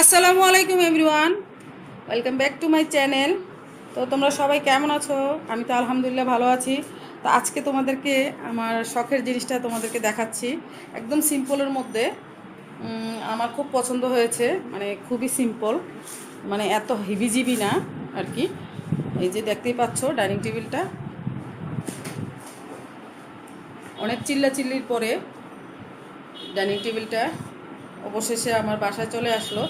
আসসালামু আলাইকুম everyone. Welcome back to my channel. তো তোমরা সবাই কেমন আছো? আমি তো আলহামদুলিল্লাহ ভালো আছি। তো আজকে তোমাদেরকে আমার শখের জিনিসটা তোমাদেরকে দেখাচ্ছি। একদম সিম্পলের মধ্যে। আমার খুব পছন্দ হয়েছে। মানে খুবই সিম্পল মানে এত হিবিজিবি না আর কি। এই যে দেখতেই পাচ্ছ ডাইনিং টেবিলটা। অনেক চিল্লা চিল্লির পরে ডাইনিং টেবিলটা অবশেষে আমার বাসায় চলে আসলো।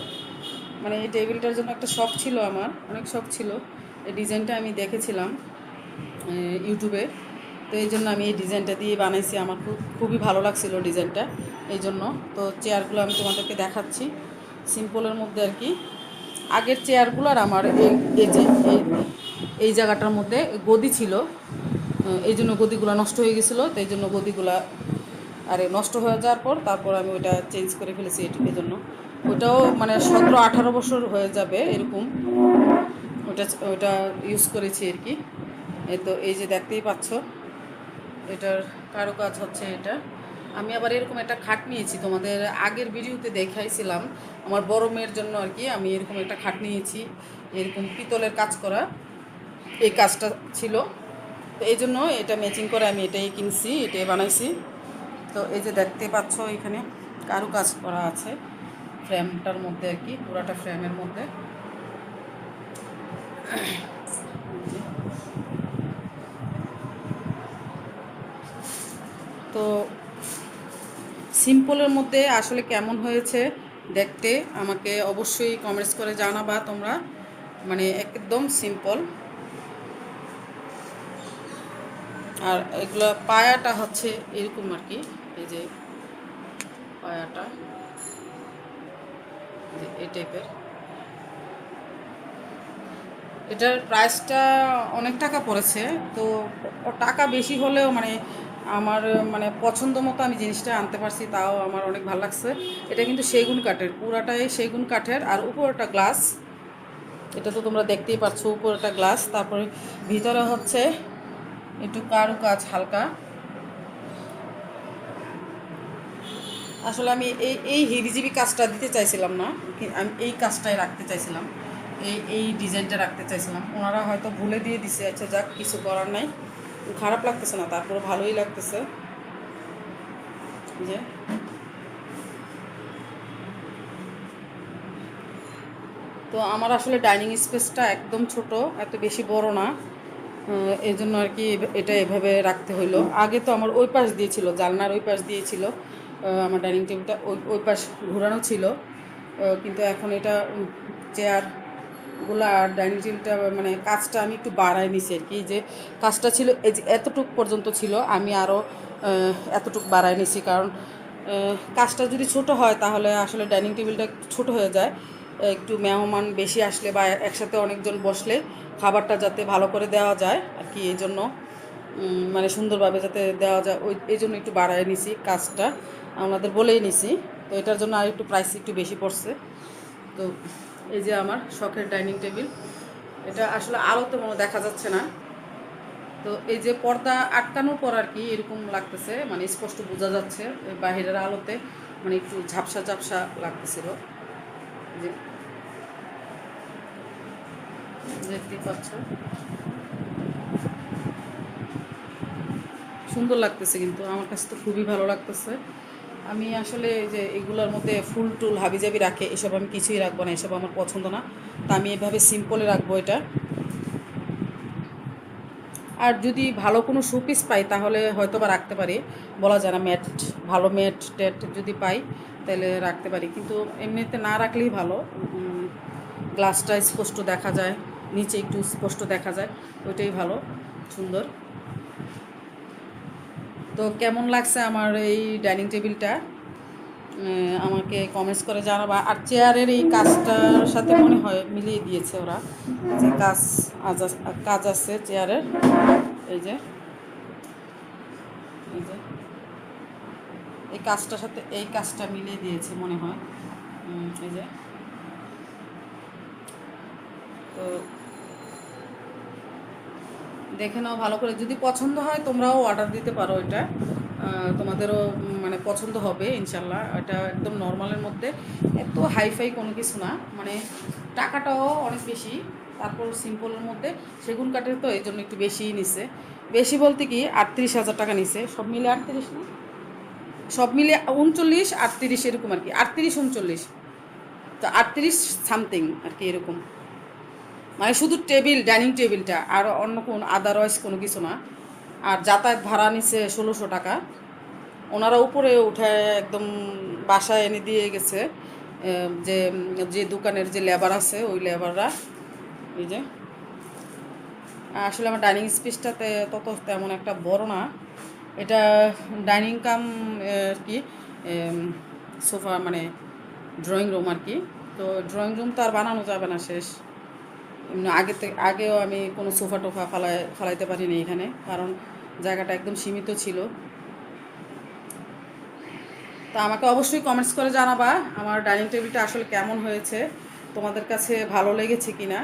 মানে এই টেবিলটার জন্য একটা শখ ছিল আমার, অনেক শখ ছিল। এই ডিজাইনটা আমি দেখেছিলাম ইউটিউবে। তো এই জন্য আমি এই ডিজাইনটা দিয়ে বানাইছি। আমার খুব, খুবই ভালো লাগছিল ডিজাইনটা, এই জন্য। তো চেয়ারগুলো আমি তোমাদেরকে দেখাচ্ছি, সিম্পলের মধ্যে আর কি। আগের চেয়ারগুলো আর আমার এই যে, এই জায়গাটার মধ্যে গদি ছিল। এই জন্য গদিগুলো নষ্ট হয়ে গেছিল, তো এই জন্য গদিগুলা আরে, নষ্ট হয়ে যাওয়ার পর তারপর আমি ওইটা চেঞ্জ করে ফেলেছি এটুকুর জন্য। ওইটাও মানে সতেরো, আঠারো বছর হয়ে যাবে এরকম। ওটা ওইটা ইউজ করেছি আর কি। এই তো, এই যে দেখতেই পাচ্ছ, এটার কারও কাজ হচ্ছে এটা। আমি আবার এরকম একটা খাট নিয়েছি, তোমাদের আগের ভিডিওতে দেখাইছিলাম। আমার বড় মেয়ের জন্য আর কি, আমি এরকম একটা খাট নিয়েছি, এরকম পিতলের কাজ করা। এই কাজটা ছিল। তো এই জন্য এটা ম্যাচিং করে আমি এটাই কিনছি, এটাই বানাইছি। তো এই যে দেখতে পাচ্ছ এখানে কারু কাজ করা আছে ফ্রেমটার মধ্যে আর কি, পুরাটা ফ্রেমের মধ্যে। তো সিম্পলের মধ্যে আসলে কেমন হয়েছে দেখতে আমাকে অবশ্যই কমেন্টস করে জানাবা তোমরা। মানে একদম সিম্পল। আর এগুলো পায়াটা হচ্ছে এরকম আর কি। এই যে পায়াটা এই টাইপের। এটার প্রাইসটা অনেক টাকা পড়েছে, তো টাকা বেশি হলেও মানে আমার মানে পছন্দ মতো আমি জিনিসটা আনতে পারছি, তাও আমার অনেক ভালো লাগছে। এটা কিন্তু সেগুন কাঠের, পুরাটাই সেগুন কাঠের, আর উপরটা গ্লাস। এটা তো তোমরা দেখতেই পাচ্ছ উপরটা গ্লাস, তারপরে ভিতরে হচ্ছে একটু কারু কাজ হালকা। আসলে আমি এই এই হিবিজিবি কাজটা দিতে চাইছিলাম না আমি এই কাজটাই রাখতে চাইছিলাম, এই এই ডিজাইনটা রাখতে চাইছিলাম। ওনারা হয়তো ভুলে দিয়ে দিছে আচ্ছা যাক, কিছু করার নাই। খারাপ লাগতেছে না, তারপরে ভালোই লাগতেছে। যে তো আমার আসলে ডাইনিং স্পেসটা একদম ছোট, এত বেশি বড় না। এই জন্য আর কি এটা এভাবে রাখতে হইল। আগে তো আমার ওই পাশ দিয়েছিল জালনার ওই পাশ দিয়েছিল আমার ডাইনিং টেবিলটা ওই ওই পাশ ঘোরানো ছিল। কিন্তু এখন এটা চেয়ারগুলো আর ডাইনিং টেবিলটা মানে কাজটা আমি একটু বাড়াই নিছি আর কি। যে কাজটা ছিল, এই যে এতটুক পর্যন্ত ছিল, আমি আরও এতটুক বাড়াই নিছি। কারণ কাজটা যদি ছোট হয়, তাহলে আসলে ডাইনিং টেবিলটা ছোট হয়ে যায়। একটু মেহমান বেশি আসলে বা একসাথে অনেকজন বসলে খাবারটা যাতে ভালো করে দেওয়া যায় আর কি, এই জন্য মানে সুন্দরভাবে যাতে দেওয়া যায়, ওই, এই জন্য একটু বাড়ায় নিছি কাজটা। আমাদের বলেই নিছি। তো এটার জন্য আর একটু প্রাইস একটু বেশি পড়ছে। তো এই যে আমার শখের ডাইনিং টেবিল এটা আসলে আলোতে মনে দেখা যাচ্ছে না। তো এই যে পর্দা আটকানোর পর আর কি এরকম লাগতেছে মানে স্পষ্ট বোঝা যাচ্ছে বাহিরের আলোতে মানে একটু ঝাপসা ঝাপসা লাগতেছিল। যে, দেখতেই পাচ্ছ। সুন্দর লাগতেছে কিন্তু, আমার কাছে তো খুবই ভালো লাগতেছে। আমি আসলে যে এগুলোর মধ্যে ফুল টুল হাবিজাবি রাখে, এসব আমি কিছুই রাখব না, এসব আমার পছন্দ না। তা আমি এভাবে সিম্পলে রাখব এটা। আর যদি ভালো কোনো শোপিস পাই, তাহলে হয়তো বা রাখতে পারি। বলা যায় না ম্যাট ভালো ম্যাট ট্যাট যদি পাই, তাহলে রাখতে পারি। কিন্তু এমনিতে না রাখলেই ভালো। গ্লাসটা স্পষ্ট দেখা যায়, নিচে একটু স্পষ্ট দেখা যায়, ওইটাই ভালো, সুন্দর। তো কেমন লাগছে আমার এই ডাইনিং টেবিলটা? আমাকে কমেন্টস করে জানাবা। আর চেয়ারের এই কাজটার সাথে মনে হয় মিলিয়ে দিয়েছে ওরা। যে কাজ কাজ আছে চেয়ারের এই যে। এই যে। এই কাজটার সাথে, এই কাজটা মিলিয়ে দিয়েছে মনে হয়। এই যে। তো দেখে নাও ভালো করে। যদি পছন্দ হয়, তোমরাও অর্ডার দিতে পারো এটা। তোমাদেরও মানে পছন্দ হবে ইনশাল্লাহ এটা একদম নর্মালের মধ্যে। এত হাইফাই কোনো কিছু না। মানে টাকাটাও অনেক বেশি, তারপর সিম্পলের মধ্যে। সেগুন কাঠের তো এই জন্য একটু বেশিই নিছে। বেশি বলতে কি, আটত্রিশ হাজার টাকা নিছে। সব মিলে আটত্রিশ না? সব মিলে উনচল্লিশ, আটত্রিশ এরকম আর কি। আটত্রিশ, উনচল্লিশ। তো আটত্রিশ সামথিং আর কি এরকম। মানে শুধু টেবিল, ডাইনিং টেবিলটা, আর অন্য কোন আদারওয়াইজ কোনো কিছু না। আর যাতায়াত ভাড়া নিছে ষোলোশো টাকা। ওনারা উপরে উঠে একদম বাসায় এনে দিয়ে গেছে যে যে দোকানের যে লেবার আছে, ওই লেবাররা এই যে। আসলে আমার ডাইনিং স্পেসটাতে তত তেমন একটা বড় না। এটা ডাইনিং কাম আর কি সোফা মানে ড্রয়িং রুম আর কি। তো ড্রয়িং রুম তো আর বানানো যাবে না শেষ। আগে থেকে আগেও আমি কোনো সোফা টোফা ফালাই, ফালাইতে পারিনি এখানে, কারণ জায়গাটা একদম সীমিত ছিল। তা আমাকে অবশ্যই কমেন্টস করে জানাবা, আমার ডাইনিং টেবিলটা আসলে কেমন হয়েছে, তোমাদের কাছে ভালো লেগেছে কি না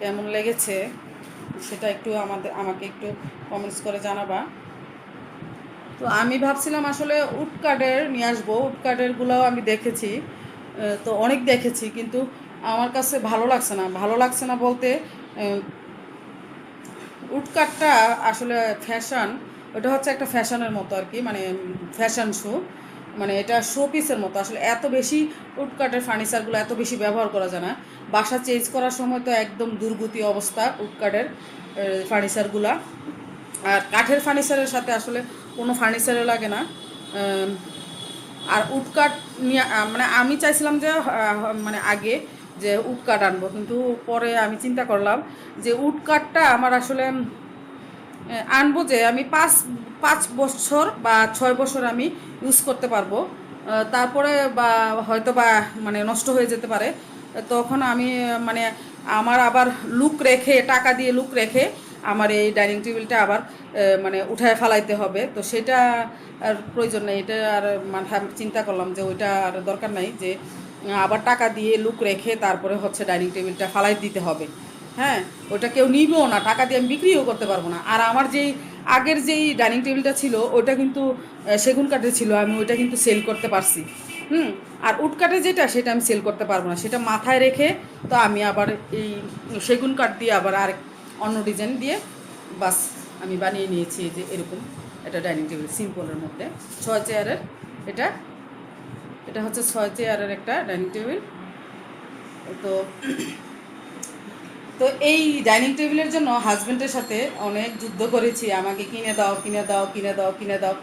কেমন লেগেছে, সেটা একটু আমাদের, আমাকে একটু কমেন্টস করে জানাবা। তো আমি ভাবছিলাম আসলে উড কার্ডের নিয়ে আসব উড কার্ডেরগুলোও আমি দেখেছি তো অনেক দেখেছি, কিন্তু আমার কাছে ভালো লাগছে না। ভালো লাগছে না বলতে উড কার্ডটা আসলে ফ্যাশন ওটা হচ্ছে একটা ফ্যাশনের মতো আর কি মানে ফ্যাশন শো মানে এটা শো পিসের মতো। আসলে এত বেশি উড কার্ডের ফার্নিচারগুলো এত বেশি ব্যবহার করা যায় না। বাসা চেঞ্জ করার সময় তো একদম দুর্গতি অবস্থা উড কার্ডের ফার্নিচারগুলা আর কাঠের ফার্নিচারের সাথে আসলে কোনো ফার্নিচারে লাগে না। আর উডকাট নিয়ে মানে আমি চাইছিলাম যে মানে আগে যে উডকাট আনব। কিন্তু পরে আমি চিন্তা করলাম যে উডকাটটা আমার আসলে আনব যে আমি পাঁচ পাঁচ বছর বা ছয় বছর আমি ইউজ করতে পারব। তারপরে বা হয়তো বা মানে নষ্ট হয়ে যেতে পারে। তখন আমি মানে আমার আবার লুক রেখে, টাকা দিয়ে লুক রেখে আমার এই ডাইনিং টেবিলটা আবার মানে উঠায় ফেলাইতে হবে। তো সেটা আর প্রয়োজন নেই। এটা আর মানে চিন্তা করলাম যে ওইটা আর দরকার নাই যে আবার টাকা দিয়ে লুক রেখে তারপরে হচ্ছে ডাইনিং টেবিলটা ফালাই দিতে হবে। হ্যাঁ ওটা কেউ নিবেও না, টাকা দিয়ে আমি বিক্রিও করতে পারব না। আর আমার যেই আগের যেই ডাইনিং টেবিলটা ছিল, ওটা কিন্তু সেগুন কাঠের ছিল, আমি ওইটা কিন্তু সেল করতে পারছি। হুম, আর উড কাঠের যেটা, সেটা আমি সেল করতে পারব না। সেটা মাথায় রেখে তো আমি আবার এই সেগুন কাঠ দিয়ে আবার আর অন্য ডিজাইন দিয়ে বাস আমি বানিয়ে নিয়েছি যে এরকম এটা ডাইনিং টেবিল সিম্পলের মধ্যে। ছয় চেয়ারের এটা এটা হচ্ছে ছয় চেয়ারের একটা ডাইনিং টেবিল। তো তো এই ডাইনিং টেবিলের জন্য হাজব্যান্ডের সাথে অনেক যুদ্ধ করেছি। আমাকে কিনে দাও কিনে দাও কিনে দাও কিনে দাও।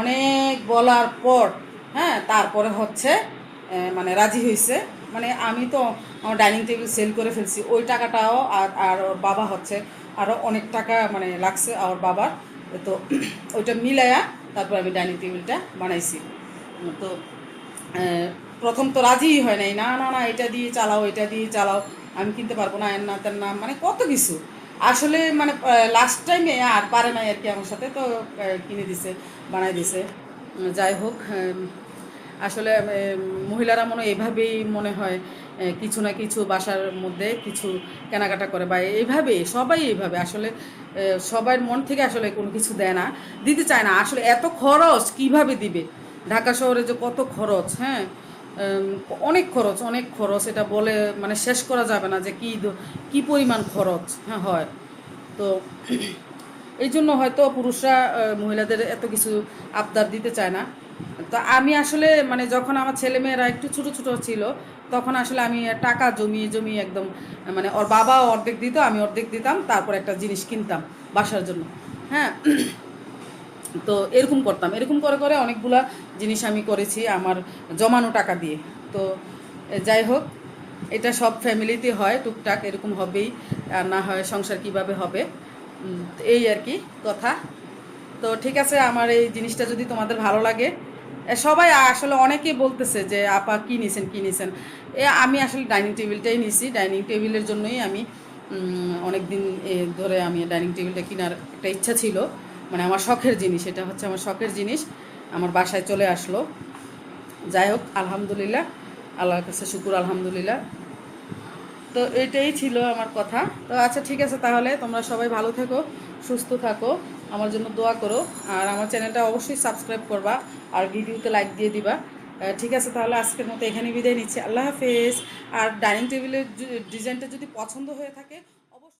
অনেক বলার পর হ্যাঁ তারপরে হচ্ছে মানে রাজি হয়েছে মানে আমি তো আমার ডাইনিং টেবিল সেল করে ফেলছি। ওই টাকাটাও আর আর বাবা হচ্ছে আরও অনেক টাকা মানে লাগছে আমার বাবার। তো, ওইটা মিলায়া তারপর আমি ডাইনিং টেবিলটা বানাইছি। তো প্রথম তো রাজিই হয় নাই, না না না, এটা দিয়ে চালাও, এটা দিয়ে চালাও, আমি কিনতে পারব না, এর না, তার না মানে কত কিছু। আসলে মানে লাস্ট টাইমে আর পারে নাই আর কি আমার সাথে, তো কিনে দিছে বানাই দিছে। যাই হোক আসলে মহিলারা মনে এভাবেই মনে হয় কিছু না কিছু বাসার মধ্যে কিছু কেনাকাটা করে, বা এইভাবে সবাই এইভাবে আসলে সবার মন থেকে আসলে কোনো কিছু দেয় না, দিতে চায় না। আসলে এত খরচ কীভাবে দিবে? ঢাকা শহরে যে কত খরচ হ্যাঁ? অনেক খরচ অনেক খরচ, এটা বলে মানে শেষ করা যাবে না যে কী কী পরিমাণ খরচ হ্যাঁ হয়। তো এই জন্য হয়তো পুরুষরা মহিলাদের এত কিছু আবদার দিতে চায় না। তো আমি আসলে মানে যখন আমার ছেলেমেয়েরা একটু ছোটো ছোটো ছিল, তখন আসলে আমি টাকা জমিয়ে জমিয়ে একদম মানে ওর বাবা অর্ধেক দিত, আমি অর্ধেক দিতাম, তারপর একটা জিনিস কিনতাম বাসার জন্য হ্যাঁ? তো এরকম করতাম। এরকম করে করে অনেকগুলা জিনিস আমি করেছি আমার জমানো টাকা দিয়ে। তো যাই হোক, এটা সব ফ্যামিলিতে হয়, টুকটাক এরকম হবেই, আর না হয় সংসার কীভাবে হবে। এই আর কি কথা। তো ঠিক আছে, আমার এই জিনিসটা যদি তোমাদের ভালো লাগে সবাই আসলে অনেকেই বলতেছে যে, আপা, কী নিছেন কী নিছেন? এ, আমি আসলে ডাইনিং টেবিলটাই নিছি। ডাইনিং টেবিলের জন্যই আমি অনেক দিন ধরে আমি ডাইনিং টেবিলটা কেনার একটা ইচ্ছা ছিল। মানে আমার শখের জিনিস, এটা হচ্ছে আমার শখের জিনিস, আমার বাসায় চলে আসলো। যাই হোক, আলহামদুলিল্লাহ, আল্লাহর কাছে শুকুর, আলহামদুলিল্লাহ। তো এটাই ছিল আমার কথা। তো আচ্ছা ঠিক আছে, তাহলে তোমরা সবাই ভালো থেকো, সুস্থ থাকো, আমার জন্য দোয়া করো, আর আমার চ্যানেলটা অবশ্যই সাবস্ক্রাইব করবা, আর ভিডিওতে লাইক দিয়ে দিবা। ঠিক আছে, তাহলে আজকের মতো এখানে বিদায় নিচ্ছি। আল্লাহ হাফেজ। আর ডাইনিং টেবিলের ডিজাইনটা যদি পছন্দ হয়ে থাকে